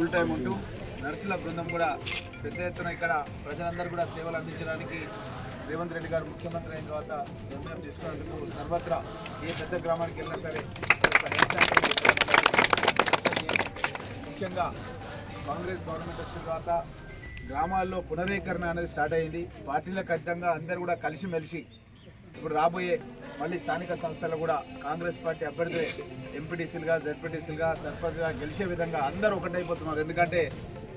Full time ఉంటూ నర్సుల బృందం కూడా పెద్ద ఎత్తున ఇక్కడ ప్రజలందరూ కూడా సేవలు అందించడానికి రేవంత్ రెడ్డి గారు ముఖ్యమంత్రి అయిన తర్వాత నిర్ణయం తీసుకున్నందుకు సర్వత్రా ఏ పెద్ద గ్రామానికి వెళ్ళినా సరే ముఖ్యంగా కాంగ్రెస్ గవర్నమెంట్ వచ్చిన తర్వాత గ్రామాల్లో పునరీకరణ అనేది స్టార్ట్ అయింది. పార్టీలకు ఖచ్చితంగా అందరూ కూడా కలిసిమెలిసి ఇప్పుడు రాబోయే మళ్ళీ స్థానిక సంస్థలు కూడా కాంగ్రెస్ పార్టీ అభ్యర్థి ఎంపీటీసీలుగా జెడ్పీటీసీలుగా సర్పంచ్గా గెలిచే విధంగా అందరూ ఒకటైపోతున్నారు. ఎందుకంటే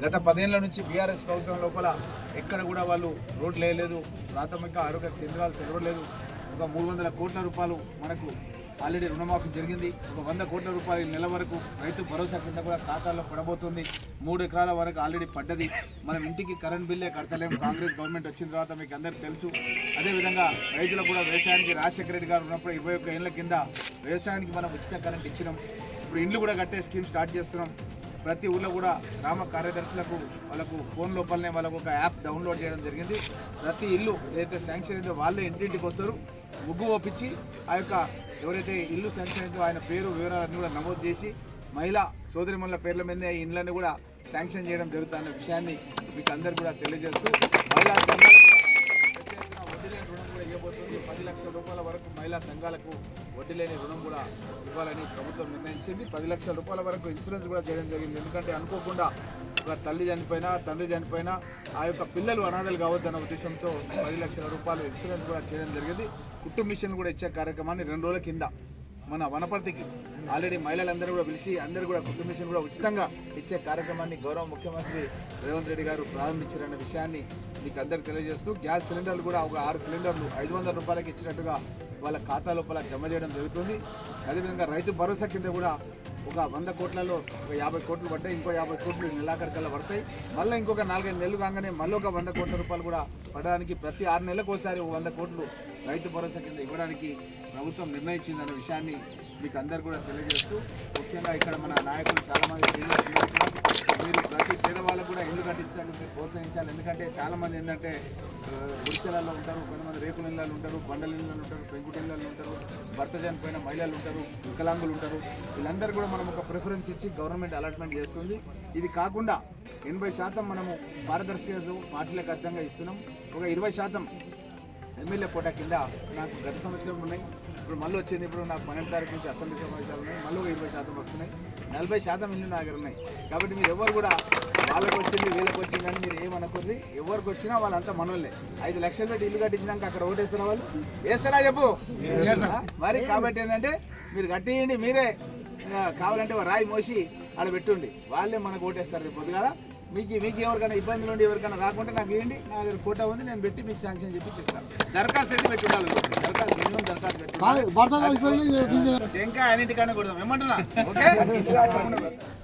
గత పదేళ్ళ నుంచి బీఆర్ఎస్ ప్రభుత్వం లోపల ఎక్కడ కూడా వాళ్ళు రోడ్లు వేయలేదు. ప్రాథమిక ఆరోగ్య కేంద్రాలు తెరవలేదు. ఒక మూడు వందల కోట్ల రూపాయలు మనకు ఆల్రెడీ రుణమాఫీ జరిగింది. ఒక వంద కోట్ల రూపాయల నెల వరకు రైతు భరోసా కింద కూడా ఖాతాల్లో పడబోతుంది. మూడు ఎకరాల వరకు ఆల్రెడీ పడ్డది. మనం ఇంటికి కరెంట్ బిల్లే కడతలేము. కాంగ్రెస్ గవర్నమెంట్ వచ్చిన తర్వాత మీకు అందరికీ తెలుసు. అదేవిధంగా రైతులు కూడా వ్యవసాయానికి రాజశేఖర రెడ్డి గారు ఉన్నప్పుడు ఇరవై ఒక్క ఏళ్ళ కింద వ్యవసాయానికి మనం ఉచిత కరెంట్ ఇచ్చినాం. ఇప్పుడు ఇండ్లు కూడా కట్టే స్కీమ్ స్టార్ట్ చేస్తున్నాం. ప్రతి ఊళ్ళో కూడా గ్రామ కార్యదర్శులకు వాళ్ళకు ఫోన్ లోపలనే వాళ్ళకు ఒక యాప్ డౌన్లోడ్ చేయడం జరిగింది. ప్రతి ఇల్లు ఏదైతే శాంక్షన్ అయిందో వాళ్ళే ఇంటింటికి వస్తారు. ముగ్గు ఒప్పించి ఆ యొక్క ఎవరైతే ఇల్లు శాంక్షన్ అయిందో ఆయన పేరు వివరాలన్నీ కూడా నమోదు చేసి మహిళా సోదరిమణుల పేర్ల మీద ఈ ఇండ్లని కూడా శాంక్షన్ చేయడం జరుగుతున్న విషయాన్ని మీకు అందరు కూడా తెలియజేస్తూ మహిళా సంఘాలకు లక్షల రూపాయల వరకు మహిళా సంఘాలకు వడ్డీ లేని రుణం కూడా ఇవ్వాలని ప్రభుత్వం నిర్ణయించింది. పది లక్షల రూపాయల వరకు ఇన్సూరెన్స్ కూడా చేయడం జరిగింది. ఎందుకంటే అనుకోకుండా ఒక తల్లి చనిపోయినా తండ్రి చనిపోయినా ఆ యొక్క పిల్లలు అనాథలు కావద్దన్న ఉద్దేశంతో పది లక్షల రూపాయలు ఇన్సూరెన్స్ కూడా చేయడం జరిగింది. కుటుంబ మిషన్ కూడా ఇచ్చే కార్యక్రమాన్ని రెండు రోజుల కింద మన వనపర్తికి. ఆల్రెడీ మహిళలందరూ కూడా పిలిచి అందరూ కూడా కుటుంబ మిషన్ కూడా ఉచితంగా ఇచ్చే కార్యక్రమాన్ని గౌరవ ముఖ్యమంత్రి రేవంత్ రెడ్డి గారు ప్రారంభించారన్న విషయాన్ని మీకు అందరికి తెలియజేస్తూ గ్యాస్ సిలిండర్లు కూడా ఒక ఆరు సిలిండర్లు ఐదు వందల రూపాయలకి ఇచ్చినట్టుగా వాళ్ళ ఖాతా లోపల జమ చేయడం జరుగుతుంది. అదేవిధంగా రైతు భరోసా కింద కూడా ఒక వంద కోట్లలో ఒక యాభై కోట్లు పడ్డాయి ఇంకో యాభై కోట్లు నెలాఖరికల్లా పడతాయి. మళ్ళీ ఇంకొక నాలుగైదు నెలలు కాగానే మళ్ళీ ఒక వంద కోట్ల రూపాయలు కూడా పడడానికి ప్రతి ఆరు నెలలకు ఒకసారి వంద కోట్లు రైతు భరోసా కింద ఇవ్వడానికి ప్రభుత్వం నిర్ణయించిందన్న విషయాన్ని మీకు అందరు కూడా తెలియజేస్తూ ముఖ్యంగా ఇక్కడ మన నాయకులు చాలామంది మీరు ప్రతి పేదవాళ్ళకు కూడా ఇల్లు కట్టించడానికి మీరు ప్రోత్సహించాలి. ఎందుకంటే చాలామంది ఏంటంటే గుడిసెలలో ఉంటారు కొంతమంది రేకుల ఇళ్ళలు ఉంటారు బండల ఇళ్ళలు ఉంటారు పెంకుటి ఇళ్ళలు ఉంటారు భర్త చనిపోయిన మహిళలు ఉంటారు వికలాంగులు ఉంటారు. వీళ్ళందరూ కూడా మనం ఒక ప్రిఫరెన్స్ ఇచ్చి గవర్నమెంట్ అలాట్మెంట్ చేస్తుంది. ఇది కాకుండా ఎనభై శాతం మనము పారదర్శకత పార్టీలకు అర్థంగా ఇస్తున్నాం. ఒక ఇరవై శాతం ఎమ్మెల్యే కోట కింద నాకు గత సంవత్సరం ఉన్నాయి. ఇప్పుడు మళ్ళీ వచ్చింది ఇప్పుడు నాకు పన్నెండు తారీఖు నుంచి అసెంబ్లీ సమావేశాలు ఉన్నాయి. మళ్ళీ ఒక ఇరవై శాతం వస్తున్నాయి. నలభై శాతం ఇల్లు నా దగ్గర ఉన్నాయి. కాబట్టి మీరు ఎవరు కూడా వాళ్ళకి వచ్చింది వీళ్ళకి వచ్చింది అని మీరు ఏమనుకోండి ఎవరికి వచ్చినా వాళ్ళంతా మనోళ్ళే. ఐదు లక్షలు పెట్టి ఇల్లు కట్టించినాక అక్కడ ఓటేస్తున్న వాళ్ళు వేస్తారా చెప్పు? మరి కాబట్టి ఏంటంటే మీరు కట్టియండి మీరే. కావాలంటే రాయి మోసి ఆడ పెట్టుండి. వాళ్ళే మనకు ఓటేస్తారు రేపు పొద్దుగాల. మీకు మీకు ఎవరికైనా ఇబ్బందులు ఉండి ఎవరికైనా రాకుంటే నాకు ఇవ్వండి. నా దగ్గర కోటా ఉంది నేను పెట్టి మీకు శాంక్షన్ చెప్పి ఇస్తాను దరఖాస్తు అయితే పెట్టి ఉండాలి దరఖాస్తు మినిమం దరఖాస్తు పెట్టి. ఇంకా అన్నింటికన్నా కొడదాం. ఏమంటున్నా? ఓకే?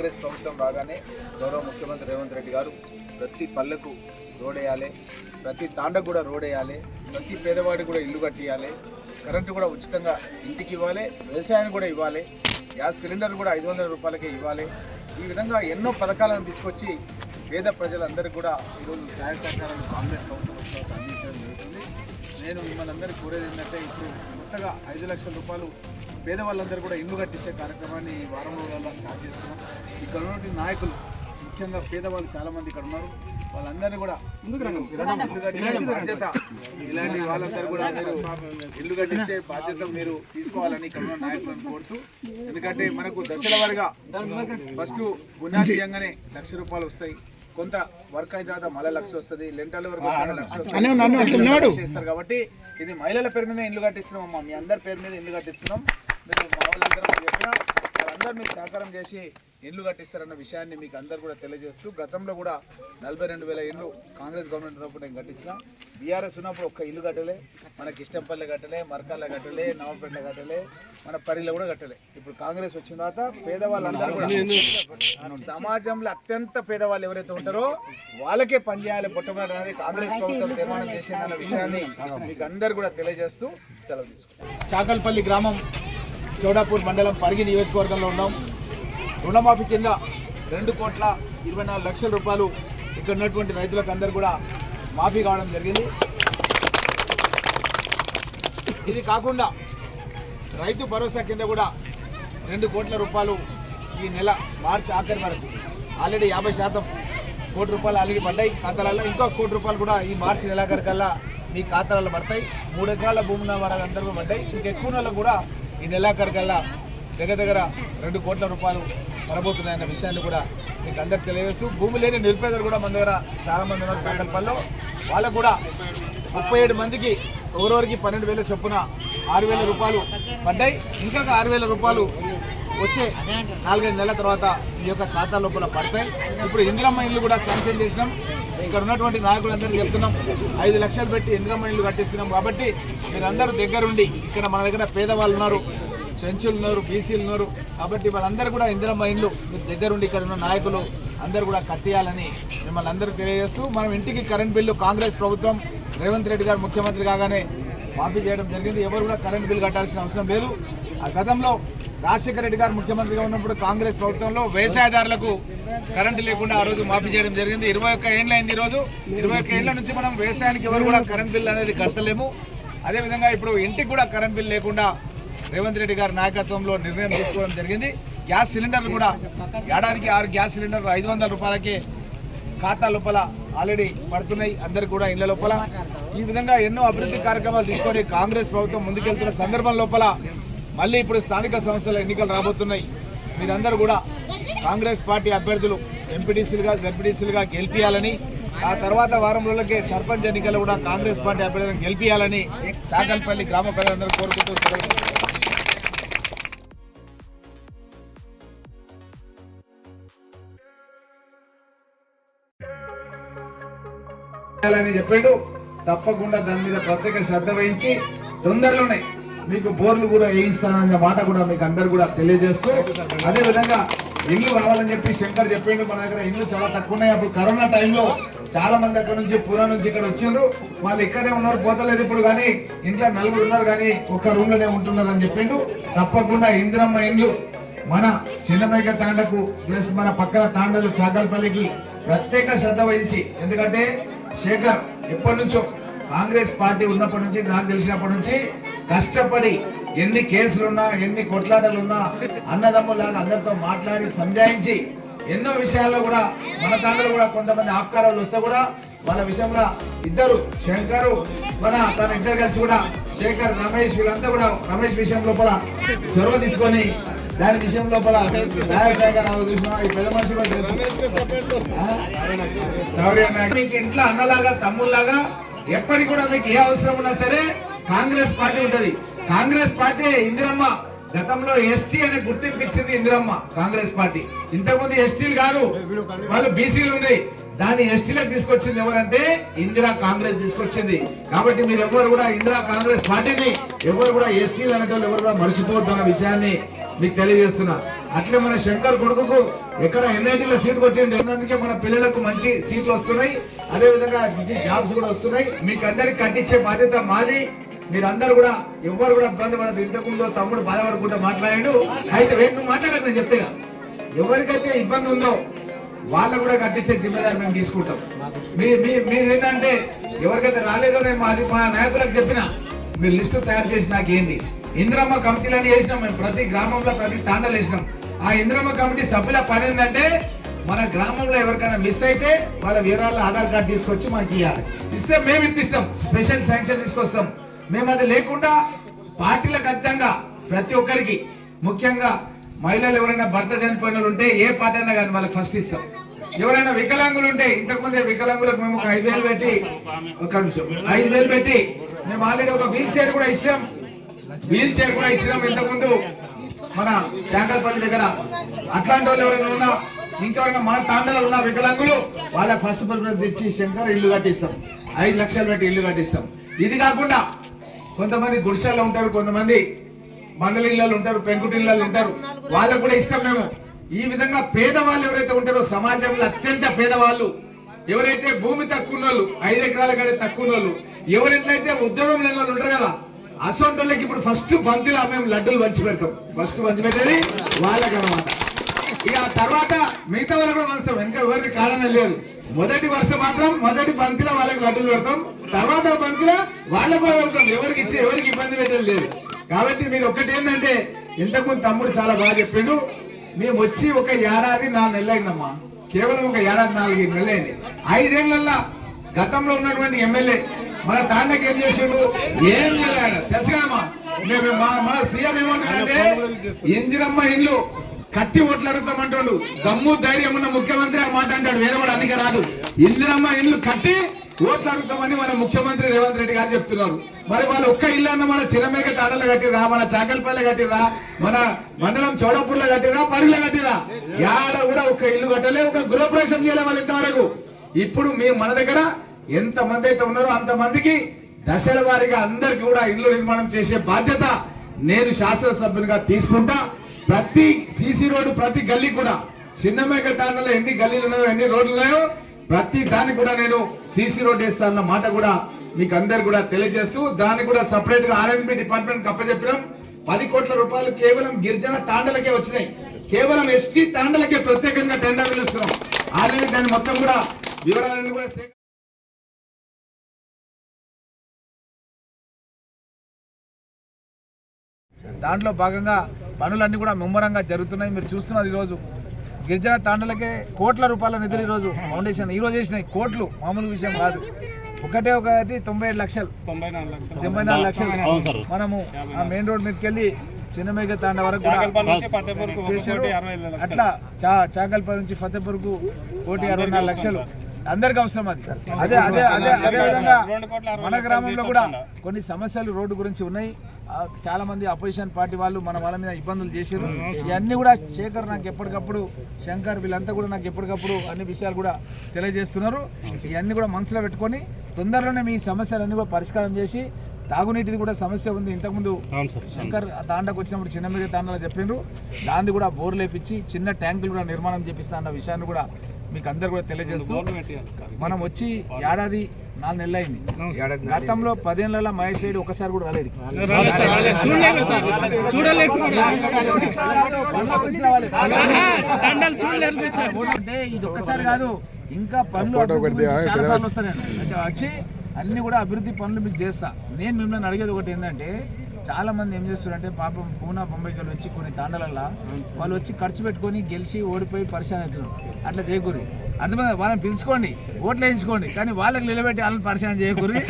కాంగ్రెస్ ప్రభుత్వం రాగానే గౌరవ ముఖ్యమంత్రి రేవంత్ రెడ్డి గారు ప్రతి పల్లెకు రోడ్ వేయాలి ప్రతి తాండకు కూడా రోడ్ వేయాలి ప్రతి పేదవాడికి కూడా ఇల్లు కట్టియాలి కరెంటు కూడా ఉచితంగా ఇంటికి ఇవ్వాలి వ్యవసాయానికి కూడా ఇవ్వాలి గ్యాస్ సిలిండర్ కూడా ఐదు వందల రూపాయలకే ఇవ్వాలి. ఈ విధంగా ఎన్నో పథకాలను తీసుకొచ్చి పేద ప్రజలందరికీ కూడా ఈరోజు సహాయ సహకారాలు కాంగ్రెస్ ప్రభుత్వం అందించడం జరుగుతుంది. నేను మిమ్మల్ని అందరికీ కోరేది ఏంటంటే ఇప్పుడు కొత్తగా ఐదు లక్షల రూపాయలు పేదవాళ్ళందరూ కూడా ఇల్లు కట్టించే కార్యక్రమాన్ని ఈ వారం రోజుల్లో స్టార్ట్ చేస్తున్నాం. ఇక్కడ ఉన్నటువంటి నాయకులు ముఖ్యంగా పేదవాళ్ళు చాలా మంది ఇక్కడ ఉన్నారు. వాళ్ళందరినీ కూడా బాధ్యత ఇలాంటి వాళ్ళందరూ కూడా మీరు ఇల్లు కట్టించే బాధ్యత మీరు తీసుకోవాలని ఇక్కడ ఉన్న నాయకులను కోరుతూ ఎందుకంటే మనకు దశల వారిగా ఫస్ట్ తీయంగానే లక్ష రూపాయలు వస్తాయి. కొంత వర్క్ అయిన తర్వాత మళ్ళీ లక్ష వస్తుంది. లెంటల్ వరకు లక్ష వస్తుంది. ఇస్తారు కాబట్టి ఇది మహిళల పేరు మీద ఇల్లు కట్టిస్తున్నాం అమ్మా. మీ అందరి పేరు మీద ఇల్లు కట్టిస్తున్నాం. మీరు మా వాళ్ళందరూ చెప్పినా వాళ్ళందరూ మీకు సహకారం చేసి ఇల్లు కట్టిస్తారన్న విషయాన్ని మీకు అందరు కూడా తెలియజేస్తూ గతంలో కూడా నలభై రెండు వేల ఇల్లు కాంగ్రెస్ గవర్నమెంట్ ఉన్నప్పుడు నేను కట్టించిన. బీఆర్ఎస్ ఉన్నప్పుడు ఒక్క ఇల్లు కట్టలే మనకి ఇష్టంపల్లె కట్టలే మరకాల కట్టలే నవపేట కట్టలే మన పరిలో కూడా కట్టలే. ఇప్పుడు కాంగ్రెస్ వచ్చిన తర్వాత పేదవాళ్ళందరూ కూడా సమాజంలో అత్యంత పేదవాళ్ళు ఎవరైతే ఉంటారో వాళ్ళకే పనిచేయాలి పుట్టమని అనేది కాంగ్రెస్ ప్రభుత్వం తీర్మానం చేసిందన్న విషయాన్ని మీకు అందరు కూడా తెలియజేస్తూ సెలవు తీసుకుంటాం చాకల్పల్లి గ్రామం చౌడాపూర్ మండలం పరిగి నియోజకవర్గంలో ఉన్నాం. రుణమాఫీ కింద రెండు కోట్ల ఇరవై నాలుగు లక్షల రూపాయలు ఇక్కడ ఉన్నటువంటి రైతులకు అందరు కూడా మాఫీ కావడం జరిగింది. ఇది కాకుండా రైతు భరోసా కింద కూడా రెండు కోట్ల రూపాయలు ఈ నెల మార్చి ఆఖరి వరకు ఆల్రెడీ యాభై శాతం కోటి రూపాయలు ఆల్రెడీ పడ్డాయి. ఖాతాలలో ఇంకో కోటి రూపాయలు కూడా ఈ మార్చి నెలాఖరికల్లా మీ ఖాతాలలో పడతాయి. మూడు ఎకరాల భూమి ఉన్న వారందరూ పడ్డాయి. ఇంకెక్కువ నెలలు కూడా ఈ నెలాఖరికల్లా దగ్గర దగ్గర రెండు కోట్ల రూపాయలు పడబోతున్నాయన్న విషయాన్ని కూడా మీకు అందరికి తెలియజేస్తూ భూమి లేని నిరుపేదలు కూడా మన దగ్గర చాలామంది ఉన్నారు చాకల్పల్లో వాళ్ళకు కూడా ముప్పై ఏడు మందికి ఒకరోరికి పన్నెండు వేల చొప్పున ఆరు వేల రూపాయలు పడ్డాయి. ఇంకా ఆరు వేల రూపాయలు వచ్చే నాలుగైదు నెలల తర్వాత ఈ యొక్క ఖాతా లోపల పడతాయి. ఇప్పుడు ఇందిరమ్మ ఇల్లు కూడా శాంక్షన్ చేసినాం. ఇక్కడ ఉన్నటువంటి నాయకులందరికీ చెప్తున్నాం. ఐదు లక్షలు పెట్టి ఇందిరమ్మ ఇల్లు కట్టిస్తున్నాం. కాబట్టి మీరందరూ దగ్గరుండి ఇక్కడ మన దగ్గర పేదవాళ్ళు ఉన్నారు. చెంచులు ఉన్నారు బీసీలు ఉన్నారు కాబట్టి వాళ్ళందరూ కూడా ఇందిరమ్మ ఇండ్లు మీరు దగ్గరుండి ఇక్కడ ఉన్న నాయకులు అందరూ కూడా కట్టేయాలని మిమ్మల్ని అందరూ తెలియజేస్తూ మనం ఇంటికి కరెంట్ బిల్లు కాంగ్రెస్ ప్రభుత్వం రేవంత్ రెడ్డి గారు ముఖ్యమంత్రి కాగానే మాఫీ చేయడం జరిగింది. ఎవరు కూడా కరెంట్ బిల్లు కట్టాల్సిన అవసరం లేదు. ఆ గతంలో రాజశేఖర రెడ్డి గారు ముఖ్యమంత్రిగా ఉన్నప్పుడు కాంగ్రెస్ ప్రభుత్వంలో వ్యవసాయదారులకు కరెంటు లేకుండా ఆ రోజు మాఫీ చేయడం జరిగింది. ఇరవై ఒక్క ఏళ్ళైంది ఈరోజు ఈ రోజు. ఇరవై ఒక్క ఏళ్ళ నుంచి మనం వ్యవసాయానికి ఎవరు కూడా కరెంట్ బిల్లు అనేది కట్టలేము. అదేవిధంగా ఇప్పుడు ఇంటికి కూడా కరెంట్ బిల్ లేకుండా రేవంత్ రెడ్డి గారి నాయకత్వంలో నిర్ణయం తీసుకోవడం జరిగింది. గ్యాస్ సిలిండర్లు కూడా ఏడాదికి ఆరు గ్యాస్ సిలిండర్లు ఐదు వందల రూపాయలకే ఖాతా లోపల ఆల్రెడీ పడుతున్నాయి. అందరు కూడా ఇళ్ళ లోపల. ఈ విధంగా ఎన్నో అభివృద్ధి కార్యక్రమాలు తీసుకొని కాంగ్రెస్ ప్రభుత్వం ముందుకెళ్తున్న సందర్భం లోపల మళ్ళీ ఇప్పుడు స్థానిక సంస్థల ఎన్నికలు రాబోతున్నాయి. మీరందరూ కూడా కాంగ్రెస్ పార్టీ అభ్యర్థులు ఎంపీటీసీలుగా జడ్పీటీసీలుగా గెలిపించాలని ఆ తర్వాత వారం రోజులకే సర్పంచ్ ఎన్నికలు కూడా కాంగ్రెస్ పార్టీ అభ్యర్థులను గెలిపించాలని చాకల్పల్లి గ్రామ ప్రజలందరూ కోరుకుంటూ అని చేయాలని చెప్పిండు. తప్పకుండా దాని మీద ప్రత్యేక శ్రద్ధ వహించి తొందరలోనే మీకు బోర్లు కూడా వేయిస్తానన్న మాట కూడా మీకు అందరు కూడా తెలియజేస్తూ అదే విధంగా ఇల్లు కావాలని చెప్పి శంకర్ చెప్పిండు మన దగ్గర ఇల్లు చాలా తక్కువ ఉన్నాయి అప్పుడు కరోనా టైంలో చాలా మంది అక్కడ నుంచి పూనా నుంచి ఇక్కడ వచ్చిండ్రు. వాళ్ళు ఇక్కడే ఉన్నారు పోతలేదు ఇప్పుడు కానీ ఇంట్లో నలుగురు ఉన్నారు కానీ ఒక్క రూమ్లోనే ఉంటున్నారు అని చెప్పిండు. తప్పకుండా ఇందిరమ్మ ఇండ్లు మన చిన్నమేక తాండకు ప్లస్ మన పక్కన తాండలు చాకల్పల్లికి ప్రత్యేక శ్రద్ధ వహించి ఎందుకంటే శేఖర్ ఎప్పటి నుంచో కాంగ్రెస్ పార్టీ ఉన్నప్పటి నుంచి నాకు తెలిసినప్పటి నుంచి కష్టపడి ఎన్ని కేసులున్నా ఎన్ని కొట్లాటలున్నా అన్నదమ్ములాగా అందరితో మాట్లాడి సంజాయించి ఎన్నో విషయాల్లో కూడా మన తండ్రులు కూడా కొంతమంది ఆపకారాలు వస్తే కూడా వాళ్ళ విషయంలో ఇద్దరు శంకర్ మన తన ఇద్దరు కలిసి కూడా శేఖర్ రమేష్ వీళ్ళంతా కూడా రమేష్ విషయం లోపల చొరవ తీసుకొని దాని విషయం లోపల సహాయ ఈ పెద్ద మనిషి మీకు ఇంట్లో అన్నలాగా తమ్ముళ్ళలాగా ఎప్పటికి కూడా మీకు ఏ అవసరం ఉన్నా సరే కాంగ్రెస్ పార్టీ ఉంటది. కాంగ్రెస్ పార్టీ ఇందిరమ్మ. గతంలో ఎస్టీ అనే గుర్తింపు ఇచ్చింది ఇందిరమ్మ కాంగ్రెస్ పార్టీ. ఇంతకుముందు ఎస్టీలు కాదు వాళ్ళు బీసీలు ఉంది దాన్ని ఎస్టీలకు తీసుకొచ్చింది ఎవరంటే ఇందిరా కాంగ్రెస్ తీసుకొచ్చింది. కాబట్టి మీరు ఎవరు కూడా ఇందిరా కాంగ్రెస్ పార్టీని ఎవరు కూడా ఎస్టీలు అనేటోళ్ళు ఎవరు కూడా మర్చిపోవద్దు అన్న విషయాన్ని మీకు తెలియజేస్తున్నా. అట్లే మన శంకర్ కొడుకుకు ఎక్కడ ఎన్ఐటీలో సీట్ కొట్టింది అందుకే మన పిల్లలకు మంచి సీట్లు వస్తున్నాయి. అదే విధంగా మంచి జాబ్స్ కూడా వస్తున్నాయి. మీకు అందరికి కట్టించే బాధ్యత మాది. మీరందరూ కూడా ఎవరు కూడా ఇబ్బంది పడదు ఇంతకుముందు తమ్ముడు బాధపడుకుంటూ మాట్లాడాడు. అయితే వేరు నువ్వు మాట్లాడక నేను చెప్తేగా. ఎవరికైతే ఇబ్బంది ఉందో వాళ్ళకు కూడా కట్టించే జిమ్మేదారి మేము తీసుకుంటాం. మీ మీ మీరు ఏంటంటే ఎవరికైతే రాలేదో నేను మాది మా నాయకులకు చెప్పిన. మీరు లిస్టు తయారు చేసి నాకు ఏంటి ఇంద్రమ్మ కమిటీలని వేసినాం మేము. ప్రతి గ్రామంలో ప్రతి తాండలు వేసినాం. ఆ ఇంద్రమ్మ కమిటీ సభ్యుల పని ఏంటంటే మన గ్రామంలో ఎవరికైనా మిస్ అయితే వాళ్ళ వివరాల ఆధార్ కార్డు తీసుకొచ్చి మాకు ఇవ్వాలి ఇస్తే మేము ఇప్పిస్తాం. స్పెషల్ శాంక్షన్ తీసుకొస్తాం. మేము అది లేకుండా పార్టీలకు అర్థంగా ప్రతి ఒక్కరికి ముఖ్యంగా మహిళలు ఎవరైనా భర్త చనిపోయిన వాళ్ళు ఉంటే ఏ పార్టీ అయినా కానీ వాళ్ళకి ఫస్ట్ ఇస్తాం. ఎవరైనా వికలాంగులు ఉంటే ఇంతకుముందే వికలాంగులకు మేము ఒక ఐదు వేలు పెట్టి ఒక నిమిషం ఐదు వేలు పెట్టి మేము ఆల్రెడీ ఒక వీల్ చైర్ కూడా ఇచ్చినాం. వీల్ చైర్ కూడా ఇచ్చినాం ఇంతకుముందు. మన చాకల్పల్లి దగ్గర. అట్లాంటి వాళ్ళు ఎవరైనా ఉన్నా ఇంకెవరైనా మన తాండలో ఉన్న వికలాంగులు వాళ్ళకి ఫస్ట్ ప్రిఫరెన్స్ ఇచ్చి శంకర్ ఇల్లు కట్టిస్తాం. ఐదు లక్షలు పెట్టి ఇల్లు కట్టిస్తాం. ఇది కాకుండా కొంతమంది గుడిసెల్లో ఉంటారు కొంతమంది మండలి ఇళ్ళలు ఉంటారు పెంకుటిళ్ళలు ఉంటారు. వాళ్ళకు కూడా ఇస్తాం మేము. ఈ విధంగా పేదవాళ్ళు ఎవరైతే ఉంటారో సమాజంలో అత్యంత పేదవాళ్ళు ఎవరైతే భూమి తక్కువ ఉన్నోళ్ళు ఐదు ఎకరాల కంటే తక్కువ ఉన్నోళ్ళు ఎవరెట్లయితే ఉద్యోగం లేని వాళ్ళు ఉంటారు కదా అసొంటి ఇప్పుడు ఫస్ట్ బంతిలో మేము లడ్డూలు పంచి పెడతాం. ఫస్ట్ పంచి పెట్టేది వాళ్ళకి అనమాట ఇక ఆ తర్వాత మిగతా వాళ్ళకి కూడా పంచుతాం. ఇంకా ఎవరికి కారణం లేదు. మొదటి వరుస మాత్రం మొదటి బంతిలో వాళ్ళకి లడ్డూలు పెడతాం. తర్వాత బంతిలో వాళ్ళకు కూడా వెళ్తాం ఎవరికి ఇచ్చి ఎవరికి ఇబ్బంది పెట్టేది లేదు. కాబట్టి మీరు ఒక్కటి ఏంటంటే ఇంతకుముందు తమ్ముడు చాలా బాగా చెప్పిండు మేము వచ్చి ఒక ఏడాది నాలుగు నెలలైందమ్మా. అయిందమ్మా కేవలం ఒక ఏడాది నాలుగు నెలలైంది. అయింది ఐదేళ్ళలో గతంలో ఉన్నటువంటి ఎమ్మెల్యే మన తాండకి ఏం చేసిండు? ఏం చేయలేదు. ఆయన తెలుసు కదమ్మా మేము మా- మన సీఎం ఏమంటాడంటే ఇందిరమ్మ ఇల్లు కట్టి ఓట్లు అడుగుతామంటాడు. దమ్ము ధైర్యం ఉన్న ముఖ్యమంత్రి ఆ మాట అంటాడు. వేరే వాడు అన్నిక రాదు. ఇందిరమ్మ ఇల్లు కట్టి ఓట్లు అడుగుతామని మన ముఖ్యమంత్రి రేవంత్ రెడ్డి గారు చెప్తున్నారు. మరి వాళ్ళు ఒక్క ఇల్లు అన్న మన చిరమేక తాడలో కట్టిరా మన చాకల్పల్లి కట్టిరా మన మండలం చౌడపూర్లో కట్టిరా పరిలో కట్టిరా యాడ కూడా ఒక ఇల్లు కట్టలే ఒక గృహప్రవేశం చేయలే వాళ్ళు ఇంతవరకు. ఇప్పుడు మీ మన దగ్గర ఎంత మంది అయితే ఉన్నారో అంతమందికి దశల వారిగా అందరికి కూడా ఇల్లు నిర్మాణం చేసే బాధ్యత నేను శాసనసభ్యునిగా తీసుకుంటా. ప్రతి సీసీ రోడ్డు ప్రతి గల్లీ కూడా చిన్నమేక తాండలో ఎన్ని గల్లీలు ఉన్నాయో ఎన్ని రోడ్లు ఉన్నాయో ప్రతి దాన్ని కూడా నేను సీసీ రోడ్ వేస్తానన్న మాట కూడా మీకు అందరు కూడా తెలియజేస్తూ దాన్ని కూడా సపరేట్గా ఆర్ఎన్బి డిపార్ట్మెంట్ అప్పచెప్పినాం. పది కోట్ల రూపాయలు కేవలం గిరిజన తాండలకే వచ్చినాయి. కేవలం ఎస్టీ తాండలకే ప్రత్యేకంగా టెండర్ పిలుస్తున్నాం ఆల్రెడీ దాన్ని మొత్తం కూడా వివరాలన్నీ కూడా దాంట్లో భాగంగా పనులన్నీ కూడా ముమ్మరంగా జరుగుతున్నాయి. మీరు చూస్తున్నారు ఈరోజు. గిరిజన తాండలకే కోట్ల రూపాయల నిధులు ఈరోజు ఫౌండేషన్ ఈరోజు చేసినాయి. కోట్లు మామూలు విషయం కాదు. ఒకటే ఒకటి తొంభై ఏడు లక్షలు. తొంభై నాలుగు లక్షలు. తొంభై నాలుగు లక్షలు. అవును సార్. మనము ఆ మెయిన్ రోడ్ మీదకి వెళ్ళి చిన్నమేఘ తాండ వరకు చేశారు. అట్లా చా చాకల్పల్లి నుంచి ఫతేపూర్కు కోటి అరవై నాలుగు లక్షలు. అందరికి అవసరం అది. అదే అదే అదే అదే విధంగా మన గ్రామంలో కూడా. కొన్ని సమస్యలు రోడ్డు గురించి ఉన్నాయి. చాలా మంది అపోజిషన్ పార్టీ వాళ్ళు మన వాళ్ళ మీద ఇబ్బందులు చేశారు. ఇవన్నీ కూడా శేఖర్ నాకు ఎప్పటికప్పుడు శంకర్ వీళ్ళంతా కూడా నాకు ఎప్పటికప్పుడు అన్ని విషయాలు కూడా తెలియజేస్తున్నారు. ఇవన్నీ కూడా మనసులో పెట్టుకొని తొందరలోనే మీ సమస్యలన్నీ కూడా పరిష్కారం చేసి తాగునీటిది కూడా సమస్య ఉంది. ఇంతకుముందు శంకర్ తాండకు వచ్చినప్పుడు చిన్న మీద తాండలో చెప్పిండ్రు దాన్ని కూడా బోర్లు వేపించి చిన్న ట్యాంకులు కూడా నిర్మాణం చేపిస్తా అన్న విషయాన్ని కూడా మీకు అందరు కూడా తెలియజేస్తూ. మనం వచ్చి ఏడాది నాలుగు నెలలు అయింది గతంలో పదేళ్ళలో మహేష్ రెడ్డి ఒకసారి కూడా రాలేదు రాలేదు సార్, రాలేదు. చూడలేదు సార్. చూడలేదు. దండలు చూడలేదు సార్. అంటే ఇది ఒక్కసారి కాదు ఇంకా పనులు వస్తాను వచ్చి అన్ని కూడా అభివృద్ధి పనులు మీకు చేస్తా నేను మిమ్మల్ని అడిగేది ఒకటి ఏంటంటే చాలా మంది ఏం చేస్తారంటే పాపం పూనా బొంబాయికి వచ్చి కొన్ని తాండలల్లో వాళ్ళు వచ్చి ఖర్చు పెట్టుకొని గెలిచి ఓడిపోయి పరిశాన్ అవుతున్నారు అట్లా చేయకూరి అర్థమైంది వాళ్ళని పిలుచుకోండి ఓట్లు వేయించుకోండి కానీ వాళ్ళకి నిలబెట్టి వాళ్ళని పరిశాన్ చేయకూరి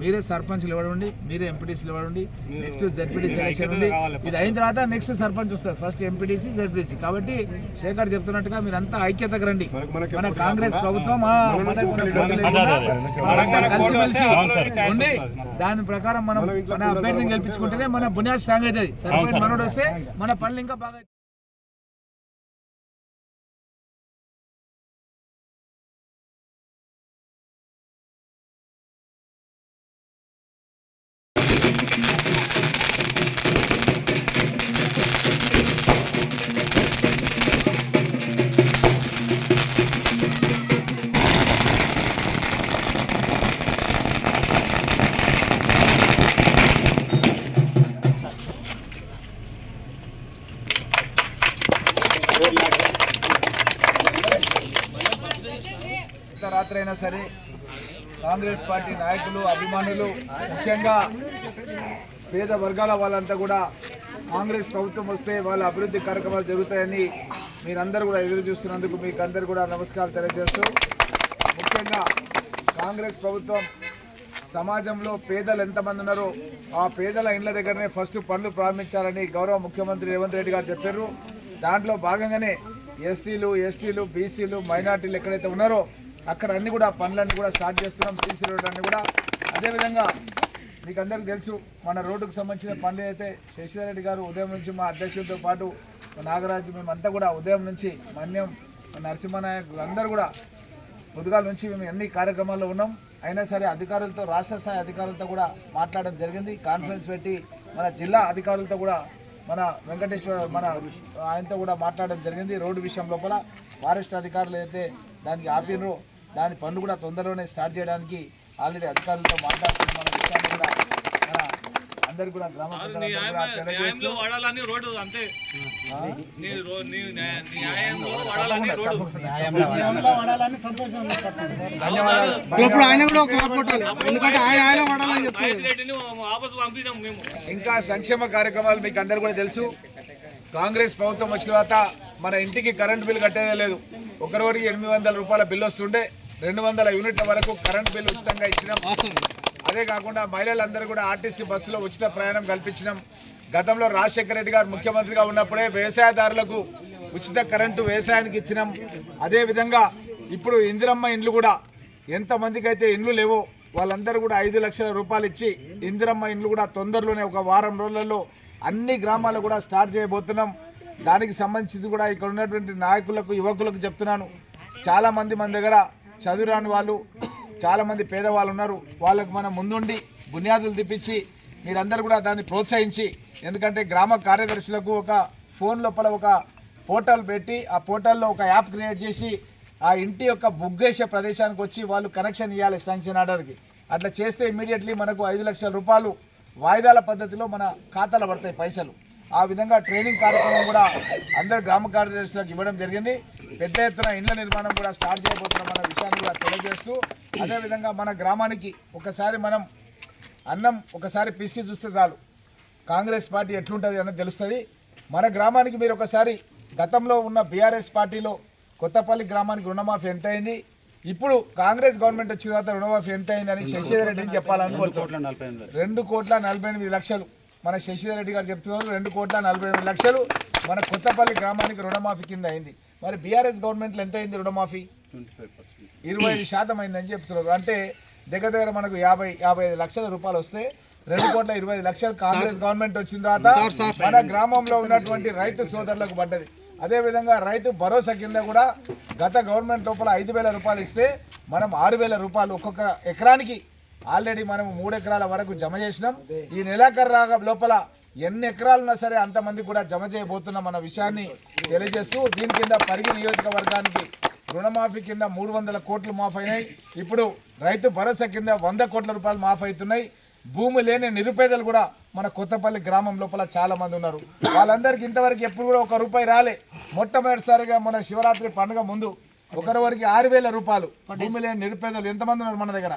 మీరే సర్పంచ్లు ఇవ్వడండి మీరే ఎంపీటీసీలు ఇవ్వడండి నెక్స్ట్ జెడ్పీటీసీ ఎలక్షన్ ఉంది. ఇది అయిన తర్వాత నెక్స్ట్ సర్పంచ్ వస్తారు ఫస్ట్ ఎంపీటీసీ జెడ్పీటీసీ కాబట్టి శేఖర్ చెప్తున్నట్టుగా మీరంతా ఐక్యతకు రండి. మన కాంగ్రెస్ ప్రభుత్వం కలిసిమెలిసి ఉండి దాని ప్రకారం మనం మన అభ్యర్థిని గెలిపించుకుంటేనే మన బునియాద్ స్ట్రాంగ్ అవుతుంది. సర్పంచ్ మనోడు వస్తే మన పనులు ఇంకా బాగా పాత్ర అయినా సరే కాంగ్రెస్ పార్టీ నాయకులు అభిమానులు ముఖ్యంగా పేద వర్గాల వాళ్ళంతా కూడా కాంగ్రెస్ ప్రభుత్వం వస్తే వాళ్ళ అభివృద్ధి కార్యక్రమాలు జరుగుతాయని మీరందరూ కూడా ఎదురు చూస్తున్నందుకు మీకు అందరు కూడా నమస్కారాలు తెలియజేస్తూ ముఖ్యంగా కాంగ్రెస్ ప్రభుత్వం సమాజంలో పేదలు ఎంతమంది ఉన్నారో ఆ పేదల ఇండ్ల దగ్గరనే ఫస్ట్ పనులు ప్రారంభించాలని గౌరవ ముఖ్యమంత్రి రేవంత్ రెడ్డి గారు చెప్పారు. దాంట్లో భాగంగానే ఎస్సీలు ఎస్టీలు బీసీలు మైనార్టీలు ఎక్కడైతే ఉన్నారో అక్కడ అన్ని కూడా పనులన్నీ కూడా స్టార్ట్ చేస్తున్నాం. సీసీ రోడ్ అన్ని కూడా. అదేవిధంగా మీకు అందరికీ తెలుసు మన రోడ్డుకు సంబంధించిన పనులు అయితే శశిధర్ రెడ్డి గారు ఉదయం నుంచి మా అధ్యక్షులతో పాటు నాగరాజు మేమంతా కూడా ఉదయం నుంచి మన్యం నరసింహనాయక్ అందరూ కూడా పొద్దుగాల నుంచి మేము ఎన్ని కార్యక్రమాల్లో ఉన్నాం. అయినా సరే అధికారులతో రాష్ట్ర స్థాయి అధికారులతో కూడా మాట్లాడడం జరిగింది. కాన్ఫరెన్స్ పెట్టి మన జిల్లా అధికారులతో కూడా మన వెంకటేశ్వర మన ఆయనతో కూడా మాట్లాడడం జరిగింది. రోడ్డు విషయం లోపల ఫారెస్ట్ అధికారులు అయితే దానికి ఆపినరు దాని పనులు కూడా తొందరలోనే స్టార్ట్ చేయడానికి ఆల్రెడీ అధికారులతో మాట్లాడుతున్న మన విషయాన్ని కూడా మన అందరు కూడా గ్రామ ఇంకా సంక్షేమ కార్యక్రమాలు మీకు అందరు కూడా తెలుసు. కాంగ్రెస్ ప్రభుత్వం వచ్చిన తర్వాత మన ఇంటికి కరెంట్ బిల్ కట్టేదే లేదు. ఒక రోజుకి ఎనిమిది వందల రూపాయల బిల్ వస్తుండే. రెండు వందల యూనిట్ల వరకు కరెంట్ బిల్ ఉచితంగా ఇచ్చినాం. అదే కాకుండా మహిళలందరూ కూడా ఆర్టీసీ బస్సులో ఉచిత ప్రయాణం కల్పించినాం. గతంలో రాజశేఖర రెడ్డి గారు ముఖ్యమంత్రిగా ఉన్నప్పుడే వ్యవసాయదారులకు ఉచిత కరెంటు వ్యవసాయానికి ఇచ్చినాం. అదే విధంగా ఇప్పుడు ఇందిరమ్మ ఇండ్లు కూడా ఎంతమందికి అయితే ఇండ్లు లేవో వాళ్ళందరూ కూడా ఐదు లక్షల రూపాయలు ఇచ్చి ఇందిరమ్మ ఇండ్లు కూడా తొందరలోనే ఒక వారం రోజులలో అన్ని గ్రామాలు కూడా స్టార్ట్ చేయబోతున్నాం. దానికి సంబంధించి కూడా ఇక్కడ ఉన్నటువంటి నాయకులకు యువకులకు చెప్తున్నాను. చాలా మంది మన దగ్గర చదువురాని వాళ్ళు చాలామంది పేదవాళ్ళు ఉన్నారు. వాళ్ళకు మనం ముందుండి బునియాదులు తిప్పించి మీరందరూ కూడా దాన్ని ప్రోత్సహించి ఎందుకంటే గ్రామ కార్యదర్శులకు ఒక ఫోన్ లోపల ఒక పోర్టల్ పెట్టి ఆ పోర్టల్లో ఒక యాప్ క్రియేట్ చేసి ఆ ఇంటి యొక్క బుగ్గేసే ప్రదేశానికి వచ్చి వాళ్ళు కనెక్షన్ ఇవ్వాలి శాంక్షన్ ఆర్డర్కి. అట్లా చేస్తే ఇమీడియట్లీ మనకు ఐదు లక్షల రూపాయలు వాయిదాల పద్ధతిలో మన ఖాతాలో పడతాయి పైసలు. ఆ విధంగా ట్రైనింగ్ కార్యక్రమం కూడా అందరు గ్రామ కార్యదర్శులకు ఇవ్వడం జరిగింది. పెద్ద ఎత్తున ఇండ్ల నిర్మాణం కూడా స్టార్ట్ చేయబోతున్నాం అన్న విషయాన్ని కూడా తెలియజేస్తూ అదేవిధంగా మన గ్రామానికి ఒకసారి మనం అన్నం ఒకసారి పిసికి చూస్తే చాలు. కాంగ్రెస్ పార్టీ ఎట్లుంటుంది అన్నది తెలుస్తుంది. మన గ్రామానికి మీరు ఒకసారి గతంలో ఉన్న బీఆర్ఎస్ పార్టీలో కొత్తపల్లి గ్రామానికి రుణమాఫీ ఎంత అయింది ఇప్పుడు కాంగ్రెస్ గవర్నమెంట్ వచ్చిన తర్వాత రుణమాఫీ ఎంత అయిందని శశిధర్ రెడ్డిని చెప్పాలనుకుంటున్నాను రెండు కోట్ల నలభై ఎనిమిది లక్షలు. మన శశిధర్ రెడ్డి గారు చెప్తున్నారు రెండు కోట్ల నలభై ఎనిమిది లక్షలు మన కొత్తపల్లి గ్రామానికి రుణమాఫీ కింద అయింది. మరి బీఆర్ఎస్ గవర్నమెంట్లో ఎంత అయింది రుణమాఫీ ఇరవై ఐదు శాతం అయిందని చెప్తున్నారు. అంటే దగ్గర దగ్గర మనకు యాభై యాభై ఐదు లక్షల రూపాయలు వస్తే రెండు కోట్ల ఇరవై ఐదు లక్షలు కాంగ్రెస్ గవర్నమెంట్ వచ్చిన తర్వాత మన గ్రామంలో ఉన్నటువంటి రైతు సోదరులకు పడ్డది. అదే విధంగా రైతు భరోసా కింద కూడా గత గవర్నమెంట్ లోపల ఐదు వేల రూపాయలు ఇస్తే మనం ఆరు వేల రూపాయలు ఒక్కొక్క ఎకరానికి ఆల్రెడీ మనం మూడు ఎకరాల వరకు జమ చేసినాం. ఈ నెలాఖరు రాగా లోపల ఎన్ని ఎకరాలు ఉన్నా సరే అంతమంది కూడా జమ చేయబోతున్నాం అన్న విషయాన్ని తెలియజేస్తూ దీని కింద పరిగి నియోజకవర్గానికి రుణమాఫీ కింద మూడు వందల కోట్లు మాఫ్ అయినాయి ఇప్పుడు రైతు భరోసా కింద వంద కోట్ల రూపాయలు మాఫ్ అవుతున్నాయి భూమి లేని నిరుపేదలు కూడా మన కొత్తపల్లి గ్రామం లోపల చాలా మంది ఉన్నారు. వాళ్ళందరికీ ఇంతవరకు ఎప్పుడు కూడా ఒక రూపాయి రాలే. మొట్టమొదటిసారిగా మన శివరాత్రి పండుగ ముందు ఒకరి వరకు ఆరు వేల రూపాయలు భూమి లేని నిరుపేదలు ఎంతమంది ఉన్నారు మన దగ్గర?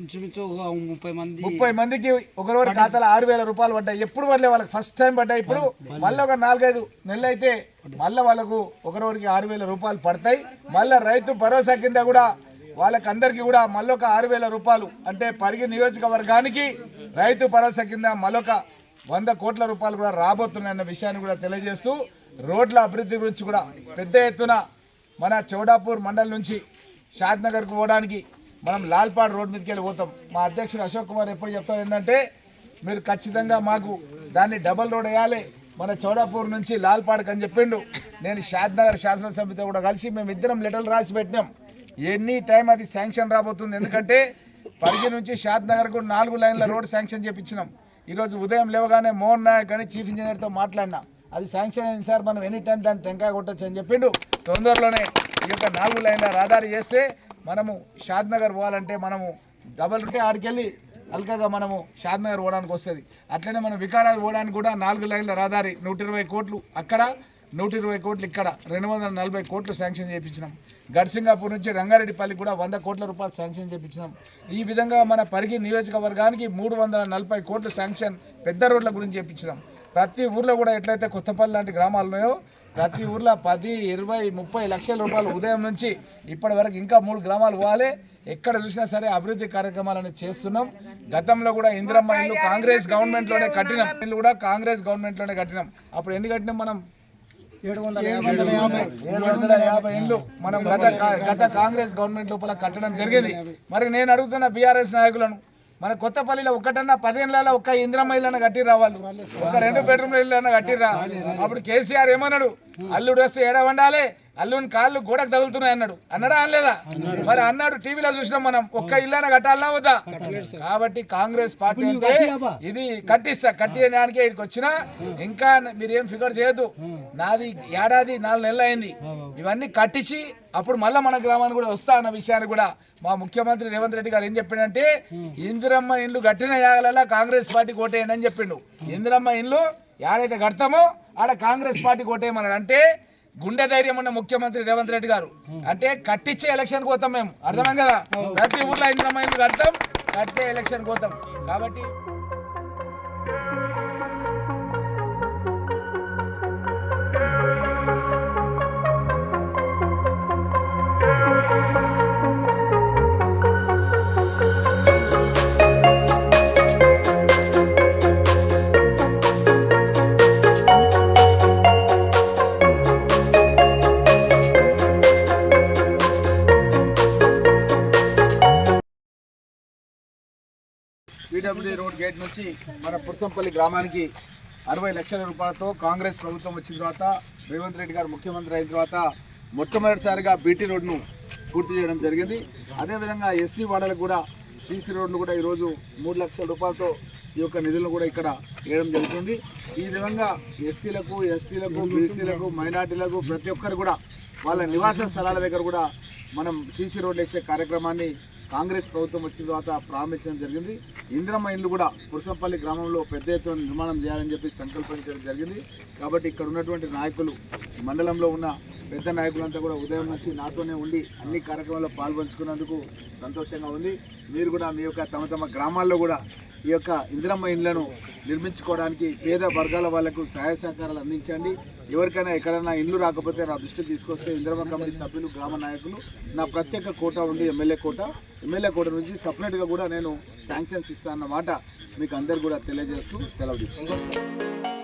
ఇంచుమించు ముప్పై మంది ముప్పై మందికి ఒకరివరి ఖాతాలో ఆరు వేల రూపాయలు పడ్డాయి. ఎప్పుడు పడలే వాళ్ళకి. ఫస్ట్ టైం పడ్డాయి. ఇప్పుడు మళ్ళీ ఒక నాలుగైదు నెలలు అయితే మళ్ళీ వాళ్ళకు ఒకరివరికి ఆరు వేల రూపాయలు పడతాయి. మళ్ళీ రైతు భరోసా కింద కూడా వాళ్ళకి అందరికీ కూడా మళ్ళొక ఆరు వేల రూపాయలు. అంటే పరిగి నియోజకవర్గానికి రైతు భరోసా కింద మళ్ళొక వంద కోట్ల రూపాయలు కూడా రాబోతున్నాయన్న విషయాన్ని కూడా తెలియజేస్తూ రోడ్ల అభివృద్ధి గురించి కూడా పెద్ద ఎత్తున మన చౌడాపూర్ మండలం నుంచి షాద్ నగర్కు పోవడానికి మనం లాల్పాడ్ రోడ్ మీదకి వెళ్ళి పోతాం. మా అధ్యక్షుడు అశోక్ కుమార్ ఎప్పుడు చెప్తారు ఏంటంటే మీరు ఖచ్చితంగా మాకు దాన్ని డబల్ రోడ్ వేయాలి. మన చౌడాపూర్ నుంచి లాల్పాడ్కి అని చెప్పిండు. నేను షాద్నగర్ శాసనసభ్యతో కూడా కలిసి మేము ఇద్దరం లెటర్లు రాసి పెట్టినాం. ఎనీ టైం అది శాంక్షన్ రాబోతుంది. ఎందుకంటే పరిగి నుంచి షాద్నగర్కు నాలుగు లైన్ల రోడ్ శాంక్షన్ చేపించినాం. ఈరోజు ఉదయం లేవగానే మోహన్ నాయక్ అని చీఫ్ ఇంజనీర్తో మాట్లాడినా. అది శాంక్షన్ అయింది సార్ మనం ఎనీ టైం దాన్ని టెంకాయ కొట్టచ్చు అని చెప్పిండు. తొందరలోనే ఈ యొక్క నాలుగు లైన్ల రహదారి చేస్తే మనము షాద్ నగర్ పోవాలంటే మనము డబల్ ఉంటే ఆడికెళ్ళి అల్కగా మనము షాద్ నగర్ పోవడానికి వస్తుంది. అట్లనే మనం వికారాబాద్ పోవడానికి కూడా నాలుగు లైన్ల రహదారి నూట ఇరవై కోట్లు అక్కడ నూట ఇరవై కోట్లు ఇక్కడ. రెండు వందల నలభై కోట్లు శాంక్షన్ చేయించినాం. గడ్సింగాపూర్ నుంచి రంగారెడ్డిపల్లి కూడా వంద కోట్ల రూపాయలు శాంక్షన్ చేయించినాం. ఈ విధంగా మన పరిగి నియోజకవర్గానికి మూడు వందల నలభై కోట్లు శాంక్షన్ పెద్ద రోడ్ల గురించి చేయించినాం. ప్రతి ఊర్లో కూడా ఎట్లయితే కొత్తపల్లి లాంటి గ్రామాలు ఉన్నాయో ప్రతి ఊర్లో పది ఇరవై ముప్పై లక్షల రూపాయలు ఉదయం నుంచి ఇప్పటి వరకు ఇంకా మూడు గ్రామాలు పోవాలి. ఎక్కడ చూసినా సరే అభివృద్ధి కార్యక్రమాలను చేస్తున్నాం. గతంలో కూడా ఇందిరమ్మ ఇల్లు కాంగ్రెస్ గవర్నమెంట్లోనే కట్టినాం. ఇల్లు కూడా కాంగ్రెస్ గవర్నమెంట్లోనే కట్టినాం. అప్పుడు ఎన్ని కట్టినాం మనం? ఏడు వందల యాభై ఇండ్లు మనం గత గత కాంగ్రెస్ గవర్నమెంట్ లోపల కట్టడం జరిగింది. మరి నేను అడుగుతున్న బీఆర్ఎస్ నాయకులను మన కొత్తపల్లిలో ఒక్కటన్నా పదేళ్ళలో ఒక్క ఇంద్రమ్మ ఇల్లు కట్టి రావాలి ఒక రెండు బెడ్రూమ్ల ఇల్లు అన్న కట్టిరా అప్పుడు కేసీఆర్ ఏమన్నాడు? అల్లుడు వస్తే ఏడ వండాలి అల్లుని కాళ్ళు గోడకు తగులుతున్నాయి అన్నాడు. అన్నాడా? అనలేదా? మరి అన్నాడు టీవీలో చూసినాం మనం. ఒక్క ఇల్లు అయినా కట్టాలన్నా వద్దా? కాబట్టి కాంగ్రెస్ పార్టీ అంటే ఇది కట్టిస్తా. కట్టియడానికి ఇక్కడికి వచ్చినా ఇంకా మీరు ఏం ఫిగర్ చేయొద్దు. నాది ఏడాది నాలుగు నెలలు అయింది. ఇవన్నీ కట్టించి అప్పుడు మళ్ళీ మన గ్రామానికి కూడా వస్తా అన్న విషయాన్ని కూడా మా ముఖ్యమంత్రి రేవంత్ రెడ్డి గారు ఏం చెప్పిండంటే ఇందిరమ్మ ఇండ్లు కట్టిన యాగలలో కాంగ్రెస్ పార్టీ కోటేయండి అని చెప్పిండు ఇందిరమ్మ ఇండ్లు ఏడైతే కడతామో ఆడ కాంగ్రెస్ పార్టీ కోటేయమన్నాడు. అంటే గుండె ధైర్యం ఉన్న ముఖ్యమంత్రి రేవంత్ రెడ్డి గారు. అంటే కట్టించే ఎలక్షన్ పోతాం మేము. అర్థమైంది కదా? ప్రతి ఊర్లో ఇందిరమ్మ ఇండ్లు కడతాం కట్టే ఎలక్షన్ పోతాం. కాబట్టి సిడబ్ల్యూ రోడ్ గేట్ నుంచి మన పుర్సంపల్లి గ్రామానికి అరవై లక్షల రూపాయలతో కాంగ్రెస్ ప్రభుత్వం వచ్చిన తర్వాత రేవంత్ రెడ్డి గారు ముఖ్యమంత్రి అయిన తర్వాత మొట్టమొదటిసారిగా బీటీ రోడ్ను పూర్తి చేయడం జరిగింది. అదేవిధంగా ఎస్సీ వాడలకు కూడా సీసీ రోడ్ను కూడా ఈరోజు మూడు లక్షల రూపాయలతో ఈ యొక్క నిధులను కూడా ఇక్కడ వేయడం జరుగుతుంది. ఈ విధంగా ఎస్సీలకు ఎస్టీలకు బీసీలకు మైనార్టీలకు ప్రతి ఒక్కరు కూడా వాళ్ళ నివాస స్థలాల దగ్గర కూడా మనం సీసీ రోడ్లు వేసే కార్యక్రమాన్ని కాంగ్రెస్ ప్రభుత్వం వచ్చిన తర్వాత ప్రారంభించడం జరిగింది. ఇంద్రమ్మ ఇండ్లు కూడా పురుషంపల్లి గ్రామంలో పెద్ద ఎత్తున నిర్మాణం చేయాలని చెప్పి సంకల్పించడం జరిగింది. కాబట్టి ఇక్కడ ఉన్నటువంటి నాయకులు మండలంలో ఉన్న పెద్ద నాయకులంతా కూడా ఉదయం నుంచి నాతోనే ఉండి అన్ని కార్యక్రమాల్లో పాల్పంచుకున్నందుకు సంతోషంగా ఉంది. మీరు కూడా మీ యొక్క తమ తమ గ్రామాల్లో కూడా ఈ యొక్క ఇందిరమ్మ ఇండ్లను నిర్మించుకోవడానికి పేద వర్గాల వాళ్ళకు సహాయ సహకారాలు అందించండి. ఎవరికైనా ఎక్కడైనా ఇల్లు రాకపోతే నా దృష్టికి తీసుకొస్తే ఇందిరమ్మ కమిటీ సభ్యులు గ్రామ నాయకులు నా ప్రత్యేక కోట ఉంది ఎమ్మెల్యే కోట. ఎమ్మెల్యే కోట నుంచి సపరేట్గా కూడా నేను శాంక్షన్స్ ఇస్తానన్నమాట. మీకు అందరు కూడా తెలియజేస్తూ సెలవు తీసుకుంటాను